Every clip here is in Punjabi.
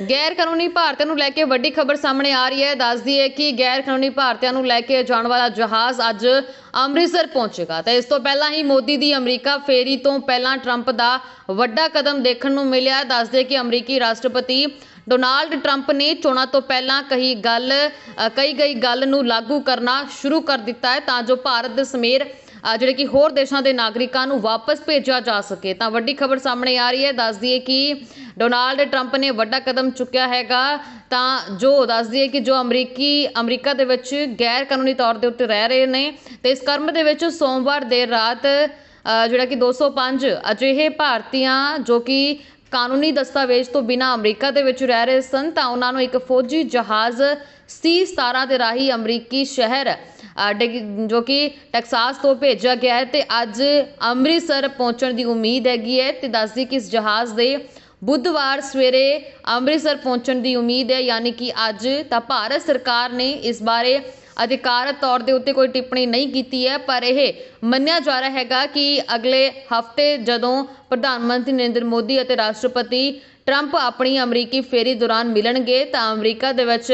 ਗੈਰ ਕਾਨੂੰਨੀ ਭਾਰਤੀਆਂ ਨੂੰ ਲੈ ਕੇ ਵੱਡੀ ਖਬਰ ਸਾਹਮਣੇ ਆ ਰਹੀ ਹੈ। ਦੱਸਦੀ ਹੈ ਕਿ ਗੈਰ ਕਾਨੂੰਨੀ ਭਾਰਤੀਆਂ ਨੂੰ ਲੈ ਕੇ ਜਾਣ ਵਾਲਾ ਜਹਾਜ਼ ਅੱਜ ਅੰਮ੍ਰਿਤਸਰ ਪਹੁੰਚੇਗਾ। ਤੇ ਇਸ ਤੋਂ ਪਹਿਲਾਂ ਹੀ ਮੋਦੀ ਦੀ ਅਮਰੀਕਾ ਫੇਰੀ ਤੋਂ ਪਹਿਲਾਂ ਟਰੰਪ ਦਾ ਵੱਡਾ ਕਦਮ ਦੇਖਣ ਨੂੰ ਮਿਲਿਆ ਦੱਸਦੇ ਕਿ ਅਮਰੀਕੀ ਰਾਸ਼ਟਰਪਤੀ ਡੋਨਾਲਡ ਟਰੰਪ ਨੇ ਚੋਣਾਂ ਤੋਂ ਪਹਿਲਾਂ ਕਹੀ ਗੱਲ ਅ, ਕਹੀ ਗਈ ਗੱਲ ਨੂੰ ਲਾਗੂ ਕਰਨਾ ਸ਼ੁਰੂ ਕਰ ਦਿੱਤਾ ਹੈ। ਤਾਂ ਜੋ ਭਾਰਤ ਦੇ ਸਮੇਤ ਜਿਹੜੇ ਕਿ ਹੋਰ ਦੇਸ਼ਾਂ ਦੇ ਨਾਗਰਿਕਾਂ ਨੂੰ ਵਾਪਸ ਭੇਜਿਆ ਜਾ ਸਕੇ। ਤਾਂ ਵੱਡੀ ਖਬਰ ਸਾਹਮਣੇ ਆ ਰਹੀ ਹੈ। ਦੱਸਦੀ ਹੈ ਕਿ ਡੋਨਾਲਡ ਟਰੰਪ ਨੇ ਵੱਡਾ ਕਦਮ ਚੁੱਕਿਆ ਹੈਗਾ। ਤਾਂ ਜੋ ਦੱਸਦੀ ਹੈ ਕਿ ਜੋ ਅਮਰੀਕੀ, ਅਮਰੀਕਾ ਦੇ ਵਿੱਚ ਗੈਰ ਕਾਨੂੰਨੀ ਤੌਰ ਦੇ ਉੱਤੇ ਰਹਿ ਰਹੇ ਨੇ, ਤੇ ਇਸ ਕਰਮ ਦੇ ਵਿੱਚ ਸੋਮਵਾਰ ਦੇਰ ਰਾਤ ਜਿਹੜਾ ਕਿ 205 ਅਜਿਹੇ ਭਾਰਤੀਆਂ ਜੋ ਕਿ ਕਾਨੂੰਨੀ ਦਸਤਾਵੇਜ਼ ਤੋਂ ਬਿਨਾਂ ਅਮਰੀਕਾ ਦੇ ਵਿੱਚ ਰਹਿ ਰਹੇ ਸਨ, ਤਾਂ ਉਹਨਾਂ ਨੂੰ ਇੱਕ ਫੌਜੀ ਜਹਾਜ਼ ਸੀ 17 ਦੇ ਰਾਹੀਂ ਅਮਰੀਕੀ ਸ਼ਹਿਰ ਅ, ਜੋ ਕਿ ਟੈਕਸਾਸ ਤੋਂ ਭੇਜਿਆ ਗਿਆ ਹੈ ਤੇ ਅੱਜ ਅੰਮ੍ਰਿਤਸਰ ਪਹੁੰਚਣ ਦੀ ਉਮੀਦ ਹੈਗੀ ਹੈ ਤੇ ਦੱਸਦੀ ਕਿ ਇਸ ਜਹਾਜ਼ ਦੇ ਬੁੱਧਵਾਰ ਸਵੇਰੇ ਅੰਮ੍ਰਿਤਸਰ ਪਹੁੰਚਣ ਦੀ ਉਮੀਦ ਹੈ ਯਾਨੀ ਕਿ ਅੱਜ ਤਾਂ ਭਾਰਤ ਸਰਕਾਰ ਨੇ ਇਸ ਬਾਰੇ ਅਧਿਕਾਰਤ ਤੌਰ ਦੇ ਉੱਤੇ ਕੋਈ ਟਿੱਪਣੀ ਨਹੀਂ ਕੀਤੀ ਹੈ ਪਰ ਇਹ ਮੰਨਿਆ ਜਾ ਰਿਹਾ ਹੈਗਾ ਕਿ ਅਗਲੇ ਹਫ਼ਤੇ ਜਦੋਂ ਪ੍ਰਧਾਨ ਮੰਤਰੀ ਨਰਿੰਦਰ ਮੋਦੀ ਅਤੇ ਰਾਸ਼ਟਰਪਤੀ ਟਰੰਪ ਆਪਣੀ ਅਮਰੀਕੀ ਫੇਰੀ ਦੌਰਾਨ ਮਿਲਣਗੇ ਤਾਂ ਅਮਰੀਕਾ ਦੇ ਵਿੱਚ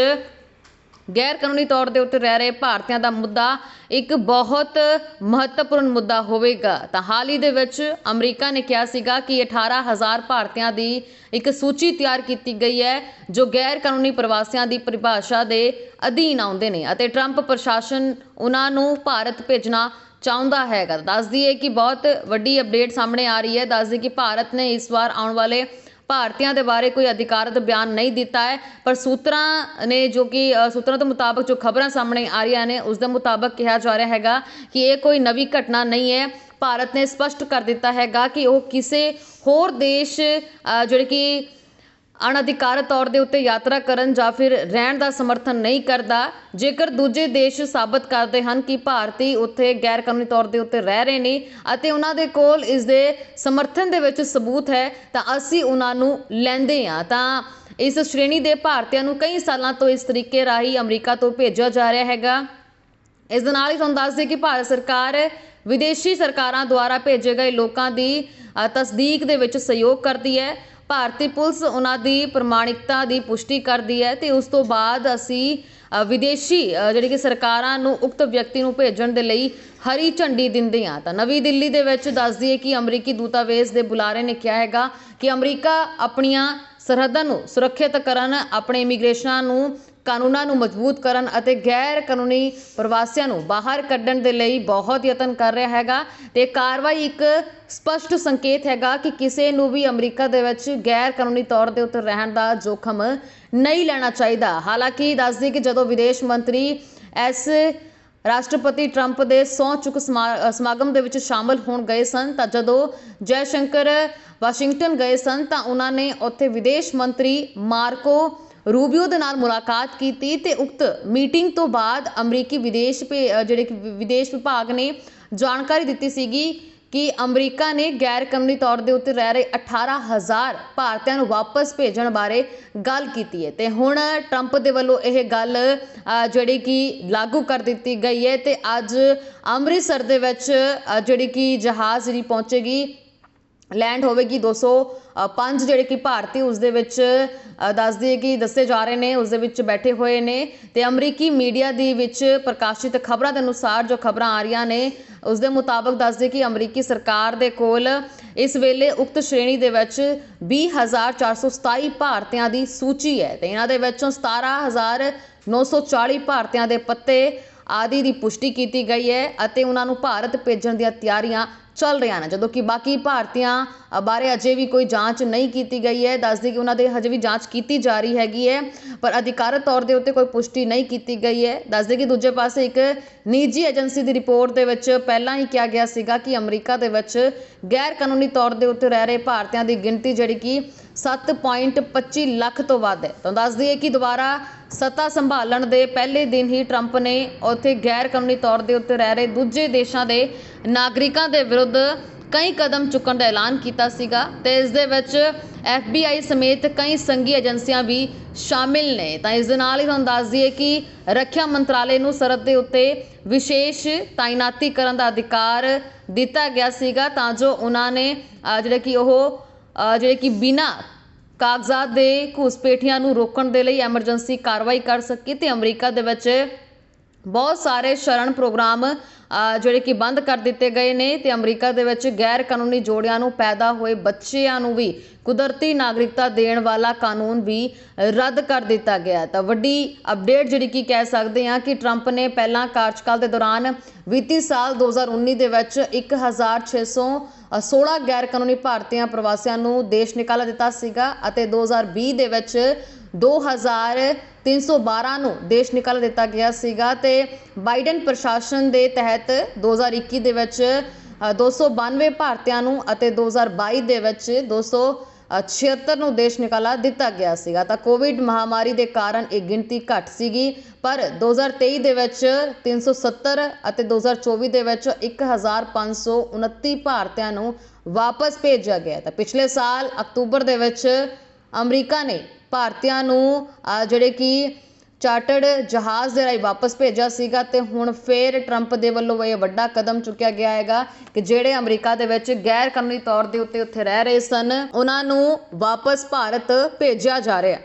ਗੈਰ ਕਾਨੂੰਨੀ ਤੌਰ ਦੇ ਉੱਤੇ ਰਹਿ ਰਹੇ ਭਾਰਤੀਆਂ ਦਾ ਮੁੱਦਾ ਇੱਕ ਬਹੁਤ ਮਹੱਤਵਪੂਰਨ ਮੁੱਦਾ ਹੋਵੇਗਾ। ਤਾਂ ਹਾਲ ਹੀ ਦੇ ਵਿੱਚ ਅਮਰੀਕਾ ਨੇ ਕਿਹਾ ਸੀਗਾ ਕਿ 18000 ਭਾਰਤੀਆਂ ਦੀ ਇੱਕ ਸੂਚੀ ਤਿਆਰ ਕੀਤੀ ਗਈ ਹੈ, ਜੋ ਗੈਰ ਕਾਨੂੰਨੀ ਪ੍ਰਵਾਸੀਆਂ ਦੀ ਪਰਿਭਾਸ਼ਾ ਦੇ ਅਧੀਨ ਆਉਂਦੇ ਨੇ ਅਤੇ ਟਰੰਪ ਪ੍ਰਸ਼ਾਸਨ ਉਹਨਾਂ ਨੂੰ ਭਾਰਤ ਭੇਜਣਾ ਚਾਹੁੰਦਾ ਹੈਗਾ। ਦੱਸਦੀ ਹੈ ਕਿ ਬਹੁਤ ਵੱਡੀ ਅਪਡੇਟ ਸਾਹਮਣੇ ਆ ਰਹੀ ਹੈ। ਦੱਸਦੀ ਕਿ ਭਾਰਤ ਨੇ ਇਸ ਵਾਰ ਆਉਣ ਵਾਲੇ ਭਾਰਤੀਆਂ ਦੇ ਬਾਰੇ ਕੋਈ ਅਧਿਕਾਰਤ ਬਿਆਨ ਨਹੀਂ ਦਿੱਤਾ ਹੈ, ਪਰ ਸੂਤਰਾਂ ਨੇ ਜੋ ਕਿ ਸੂਤਰਾਂ ਦੇ ਮੁਤਾਬਕ ਜੋ ਖਬਰਾਂ ਸਾਹਮਣੇ ਆ ਰਹੀਆਂ ਨੇ, ਉਸ ਦੇ ਮੁਤਾਬਕ ਕਿਹਾ ਜਾ ਰਿਹਾ ਹੈਗਾ ਕਿ ਇਹ ਕੋਈ ਨਵੀਂ ਘਟਨਾ ਨਹੀਂ ਹੈ। ਭਾਰਤ ਨੇ ਸਪਸ਼ਟ ਕਰ ਦਿੱਤਾ ਹੈਗਾ ਕਿ ਉਹ ਕਿਸੇ ਹੋਰ ਦੇਸ਼ ਜਿਹੜੇ ਕਿ ਅਣਅਧਿਕਾਰਤ ਤੌਰ ਦੇ ਉੱਤੇ ਯਾਤਰਾ ਕਰਨ ਜਾਂ ਫਿਰ ਰਹਿਣ ਦਾ ਸਮਰਥਨ ਨਹੀਂ ਕਰਦਾ, ਜੇਕਰ ਦੂਜੇ ਦੇਸ਼ ਸਾਬਤ ਕਰਦੇ ਹਨ ਕਿ ਭਾਰਤੀ ਉੱਥੇ ਗੈਰ ਕਾਨੂੰਨੀ ਤੌਰ ਦੇ ਉੱਤੇ ਰਹਿ ਰਹੇ ਨੇ ਅਤੇ ਉਹਨਾਂ ਦੇ ਕੋਲ ਇਸ ਦੇ ਸਮਰਥਨ ਦੇ ਵਿੱਚ ਸਬੂਤ ਹੈ, ਤਾਂ ਅਸੀਂ ਉਹਨਾਂ ਨੂੰ ਲੈਂਦੇ ਹਾਂ। ਤਾਂ ਇਸ ਸ਼੍ਰੇਣੀ ਦੇ ਭਾਰਤੀਆਂ ਨੂੰ ਕਈ ਸਾਲਾਂ ਤੋਂ ਇਸ ਤਰੀਕੇ ਰਾਹੀਂ ਅਮਰੀਕਾ ਤੋਂ ਭੇਜਿਆ ਜਾ ਰਿਹਾ ਹੈਗਾ। ਇਸ ਦੇ ਨਾਲ ਹੀ ਤੁਹਾਨੂੰ ਦੱਸ ਦਈਏ ਕਿ ਭਾਰਤ ਸਰਕਾਰ ਵਿਦੇਸ਼ੀ ਸਰਕਾਰਾਂ ਦੁਆਰਾ ਭੇਜੇ ਗਏ ਲੋਕਾਂ ਦੀ ਤਸਦੀਕ ਦੇ ਵਿੱਚ ਸਹਿਯੋਗ ਕਰਦੀ ਹੈ। ਭਾਰਤੀ ਪੁਲਿਸ ਉਹਨਾਂ ਦੀ ਪ੍ਰਮਾਣਿਕਤਾ ਦੀ ਪੁਸ਼ਟੀ ਕਰਦੀ ਹੈ ਤੇ ਉਸ ਤੋਂ ਬਾਅਦ ਅਸੀਂ ਵਿਦੇਸ਼ੀ ਜਿਹੜੀ ਕਿ ਸਰਕਾਰਾਂ ਨੂੰ ਉਕਤ ਵਿਅਕਤੀ ਨੂੰ ਭੇਜਣ ਦੇ ਲਈ ਹਰੀ ਝੰਡੀ ਦਿੰਦੇ ਆ ਤਾਂ ਨਵੀਂ ਦਿੱਲੀ ਦੇ ਵਿੱਚ ਦੱਸਦੀ ਹੈ ਕਿ ਅਮਰੀਕੀ ਦੂਤਾਵੇਸ ਦੇ ਬੁਲਾਰੇ ਨੇ ਕਿਹਾ ਹੈਗਾ ਕਿ ਅਮਰੀਕਾ ਆਪਣੀਆਂ ਸਰਹੱਦਾਂ ਨੂੰ ਸੁਰੱਖਿਅਤ ਕਰਨ, ਆਪਣੇ ਇਮੀਗ੍ਰੇਸ਼ਨਾਂ ਨੂੰ ਕਾਨੂੰਨਾਂ ਨੂੰ ਮਜ਼ਬੂਤ ਕਰਨ ਅਤੇ ਗੈਰ ਕਾਨੂੰਨੀ ਪ੍ਰਵਾਸੀਆਂ ਨੂੰ ਬਾਹਰ ਕੱਢਣ ਦੇ ਲਈ ਬਹੁਤ ਯਤਨ ਕਰ ਰਿਹਾ ਹੈਗਾ ਤੇ ਕਾਰਵਾਈ ਇੱਕ ਸਪਸ਼ਟ ਸੰਕੇਤ ਹੈਗਾ ਕਿ ਕਿਸੇ ਨੂੰ ਵੀ ਅਮਰੀਕਾ ਦੇ ਵਿੱਚ ਗੈਰ ਕਾਨੂੰਨੀ ਤੌਰ ਦੇ ਉੱਤੇ ਰਹਿਣ ਦਾ ਜੋਖਮ ਨਹੀਂ ਲੈਣਾ ਚਾਹੀਦਾ। ਹਾਲਾਂਕਿ ਦੱਸਦੀ ਕਿ ਜਦੋਂ ਵਿਦੇਸ਼ ਮੰਤਰੀ ਐਸ ਰਾਸ਼ਟਰਪਤੀ ਟਰੰਪ ਦੇ ਸਹੁੰ ਚੁੱਕ ਸਮਾ- ਸਮਾਗਮ ਦੇ ਵਿੱਚ ਸ਼ਾਮਲ ਹੋਣ ਗਏ ਸਨ ਤਾਂ ਜਦੋਂ ਜੈ ਸ਼ੰਕਰ ਵਾਸ਼ਿੰਗਟਨ ਗਏ ਸਨ ਤਾਂ ਉਹਨਾਂ ਨੇ ਉੱਥੇ ਵਿਦੇਸ਼ ਮੰਤਰੀ ਮਾਰਕੋ ਰੂਬਿਓ ਦੇ ਨਾਲ ਮੁਲਾਕਾਤ ਕੀਤੀ ਤੇ ਉਕਤ ਮੀਟਿੰਗ ਤੋਂ ਬਾਅਦ ਅਮਰੀਕੀ ਵਿਦੇਸ਼ ਭੇ- ਜਿਹੜੇ ਕਿ ਵਿਦੇਸ਼ ਵਿਭਾਗ ਨੇ ਜਾਣਕਾਰੀ ਦਿੱਤੀ ਸੀਗੀ ਕਿ ਅਮਰੀਕਾ ਨੇ ਗੈਰ ਕਾਨੂੰਨੀ ਤੌਰ ਦੇ ਉੱਤੇ ਰਹਿ ਰਹੇ 18000 ਭਾਰਤੀਆਂ ਨੂੰ ਵਾਪਸ ਭੇਜਣ ਬਾਰੇ ਗੱਲ ਕੀਤੀ ਹੈ। ਤੇ ਹੁਣ ਟਰੰਪ ਦੇ ਵੱਲੋਂ ਇਹ ਗੱਲ ਜਿਹੜੀ ਕਿ ਲਾਗੂ ਕਰ ਦਿੱਤੀ ਗਈ ਹੈ ਤੇ ਅੱਜ ਅੰਮ੍ਰਿਤਸਰ ਦੇ ਵਿੱਚ ਜਿਹੜੀ ਕਿ ਜਹਾਜ਼ ਜਿਹੜੀ ਪਹੁੰਚੇਗੀ ਲੈਂਡ ਹੋਵੇਗੀ 205 ਜਿਹੜੇ ਕਿ ਭਾਰਤੀ ਉਸ ਦੇ ਵਿੱਚ ਦੱਸਦੀ ਹੈ ਕਿ ਦੱਸੇ ਜਾ ਰਹੇ ਨੇ, ਉਸ ਦੇ ਵਿੱਚ ਬੈਠੇ ਹੋਏ ਨੇ ਤੇ ਅਮਰੀਕੀ ਮੀਡੀਆ ਦੀ ਵਿੱਚ ਪ੍ਰਕਾਸ਼ਿਤ ਖਬਰਾਂ ਦੇ ਅਨੁਸਾਰ ਜੋ ਖਬਰਾਂ ਆ ਰਹੀਆਂ ਨੇ, ਉਸ ਦੇ ਮੁਤਾਬਕ ਦੱਸਦੇ ਕਿ ਅਮਰੀਕੀ ਸਰਕਾਰ ਦੇ ਕੋਲ ਇਸ ਵੇਲੇ ਉਕਤ ਸ਼੍ਰੇਣੀ ਦੇ ਵਿੱਚ 20427 ਭਾਰਤੀਆਂ ਦੀ ਸੂਚੀ ਹੈ ਤੇ ਇਹਨਾਂ ਦੇ ਵਿੱਚੋਂ 17940 ਭਾਰਤੀਆਂ ਦੇ ਪੱਤੇ ਆਦਿ ਦੀ ਪੁਸ਼ਟੀ ਕੀਤੀ ਗਈ ਹੈ ਅਤੇ ਉਹਨਾਂ ਨੂੰ ਭਾਰਤ ਭੇਜਣ ਦੀਆਂ ਤਿਆਰੀਆਂ ਚੱਲ ਰਿਹਾ ਨੇ। ਜਦੋਂ ਕਿ ਬਾਕੀ ਭਾਰਤੀਆਂ ਬਾਰੇ ਅਜੇ ਵੀ ਕੋਈ ਜਾਂਚ ਨਹੀਂ ਕੀਤੀ ਗਈ ਹੈ। ਦੱਸਦੀ ਕਿ ਉਹਨਾਂ ਦੇ ਹਜੇ ਵੀ ਜਾਂਚ ਕੀਤੀ ਜਾ ਰਹੀ ਹੈਗੀ ਹੈ, ਪਰ ਅਧਿਕਾਰਤ ਤੌਰ ਦੇ ਉੱਤੇ ਕੋਈ ਪੁਸ਼ਟੀ ਨਹੀਂ ਕੀਤੀ ਗਈ ਹੈ। ਦੱਸਦੇ ਕਿ ਦੂਜੇ ਪਾਸੇ ਇੱਕ ਨਿੱਜੀ ਏਜੰਸੀ ਦੀ ਰਿਪੋਰਟ ਦੇ ਵਿੱਚ ਪਹਿਲਾਂ ਹੀ ਕਿਹਾ ਗਿਆ ਸੀਗਾ ਕਿ ਅਮਰੀਕਾ ਦੇ ਵਿੱਚ ਗੈਰ ਕਾਨੂੰਨੀ ਤੌਰ ਦੇ ਉੱਤੇ ਰਹਿ ਰਹੇ ਭਾਰਤੀਆਂ ਦੀ ਗਿਣਤੀ ਜਿਹੜੀ ਕਿ 7.25 ਲੱਖ ਤੋਂ ਵੱਧ ਹੈ। ਤਾਂ ਦੱਸ ਦਈਏ ਕਿ ਦੁਬਾਰਾ ਸੱਤਾ ਸੰਭਾਲਣ ਦੇ ਪਹਿਲੇ ਦਿਨ ਹੀ ਟਰੰਪ ਨੇ ਉੱਥੇ ਗੈਰ ਕਾਨੂੰਨੀ ਤੌਰ ਦੇ ਉੱਤੇ ਰਹਿ ਰਹੇ ਦੂਜੇ ਦੇਸ਼ਾਂ ਦੇ ਨਾਗਰਿਕਾਂ ਦੇ ਵਿਰੁੱਧ ਕਈ ਕਦਮ ਚੁੱਕਣ ਦਾ ਐਲਾਨ ਕੀਤਾ ਸੀਗਾ ਤੇ ਇਸ ਦੇ ਵਿੱਚ FBI ਸਮੇਤ ਕਈ ਸੰਘੀ ਏਜੰਸੀਆਂ ਵੀ ਸ਼ਾਮਿਲ ਨੇ। ਤਾਂ ਇਸ ਦੇ ਨਾਲ ਹੀ ਤੁਹਾਨੂੰ ਦੱਸ ਦਈਏ ਕਿ ਰੱਖਿਆ ਮੰਤਰਾਲੇ ਨੂੰ ਸਰਹੱਦ ਦੇ ਉੱਤੇ ਵਿਸ਼ੇਸ਼ ਤਾਇਨਾਤੀ ਕਰਨ ਦਾ ਅਧਿਕਾਰ ਦਿੱਤਾ ਗਿਆ ਸੀਗਾ, ਤਾਂ ਜੋ ਉਹਨਾਂ ਨੇ ਜਿਹੜੇ ਕਿ ਉਹ ਜਿਹੜੇ ਕਿ ਬਿਨਾਂ ਕਾਗਜ਼ਾਤ ਦੇ ਘੁਸਪੇਠੀਆਂ ਨੂੰ ਰੋਕਣ ਦੇ ਲਈ ਐਮਰਜੈਂਸੀ ਕਾਰਵਾਈ ਕਰ ਸਕੇ ਤੇ ਅਮਰੀਕਾ ਦੇ ਵਿੱਚ ਬਹੁਤ ਸਾਰੇ ਸ਼ਰਣ ਪ੍ਰੋਗਰਾਮ ਜਿਹੜੇ ਕਿ ਬੰਦ ਕਰ ਦਿੱਤੇ ਗਏ ਨੇ ਤੇ ਅਮਰੀਕਾ ਦੇ ਵਿੱਚ ਗੈਰ ਕਾਨੂੰਨੀ ਜੋੜਿਆਂ ਨੂੰ ਪੈਦਾ ਹੋਏ ਬੱਚਿਆਂ ਨੂੰ ਵੀ ਕੁਦਰਤੀ ਨਾਗਰਿਕਤਾ ਦੇਣ ਵਾਲਾ ਕਾਨੂੰਨ ਵੀ ਰੱਦ ਕਰ ਦਿੱਤਾ ਗਿਆ ਤਾਂ ਵੱਡੀ ਅਪਡੇਟ ਜਿਹੜੀ ਕਿ ਕਹਿ ਸਕਦੇ ਹਾਂ ਕਿ ਟਰੰਪ ਨੇ ਪਹਿਲਾਂ ਕਾਰਜਕਾਲ ਦੇ ਦੌਰਾਨ ਵਿੱਤੀ ਸਾਲ 2019 ਦੇ ਵਿੱਚ 1616 ਗੈਰ ਕਾਨੂੰਨੀ ਭਾਰਤੀਆਂ ਪ੍ਰਵਾਸੀਆਂ ਨੂੰ ਦੇਸ਼ ਨਿਕਾਲਾ ਦਿੱਤਾ ਸੀਗਾ ਅਤੇ 2020 ਦੇ ਵਿੱਚ 2312 ਨੂੰ ਦੇਸ਼ ਨਿਕਾਲ ਦਿੱਤਾ ਗਿਆ ਸੀਗਾ ਤੇ ਬਾਈਡਨ ਪ੍ਰਸ਼ਾਸਨ ਦੇ ਤਹਿਤ 2021 ਦੇ ਵਿੱਚ ਅ, 292 ਭਾਰਤੀਆਂ ਨੂੰ ਅਤੇ 2022 ਦੇ ਵਿੱਚ 276 ਨੂੰ ਦੇਸ਼ ਨਿਕਾਲਾ ਦਿੱਤਾ ਗਿਆ ਸੀਗਾ। ਤਾਂ ਕੋਵਿਡ ਮਹਾਮਾਰੀ ਦੇ ਕਾਰਨ ਇਹ ਗਿਣਤੀ ਘੱਟ ਸੀਗੀ, ਪਰ 2023 ਦੇ ਵਿੱਚ 370 ਅਤੇ 2024 ਦੇ ਵਿੱਚ 1529 ਭਾਰਤੀਆਂ ਨੂੰ ਵਾਪਸ ਭੇਜਿਆ ਗਿਆ। ਤਾਂ ਪਿਛਲੇ ਸਾਲ ਅਕਤੂਬਰ ਦੇ ਵਿੱਚ ਅਮਰੀਕਾ ਨੇ ਭਾਰਤੀਆਂ ਨੂੰ ਜਿਹੜੇ ਕਿ ਚਾਰਟਰਡ ਜਹਾਜ਼ ਦੇ ਰਾਹੀਂ ਵਾਪਸ ਭੇਜਿਆ ਸੀਗਾ ਤੇ ਹੁਣ ਫੇਰ ਟਰੰਪ ਦੇ ਵੱਲੋਂ ਇਹ ਵੱਡਾ ਕਦਮ ਚੁੱਕਿਆ ਗਿਆ ਹੈਗਾ ਕਿ ਜਿਹੜੇ ਅਮਰੀਕਾ ਦੇ ਵਿੱਚ ਗੈਰ ਕਾਨੂੰਨੀ ਤੌਰ ਦੇ ਉੱਤੇ ਉੱਥੇ ਰਹਿ ਰਹੇ ਸਨ, ਉਹਨਾਂ ਨੂੰ ਵਾਪਸ ਭਾਰਤ ਭੇਜਿਆ ਜਾ ਰਿਹਾ।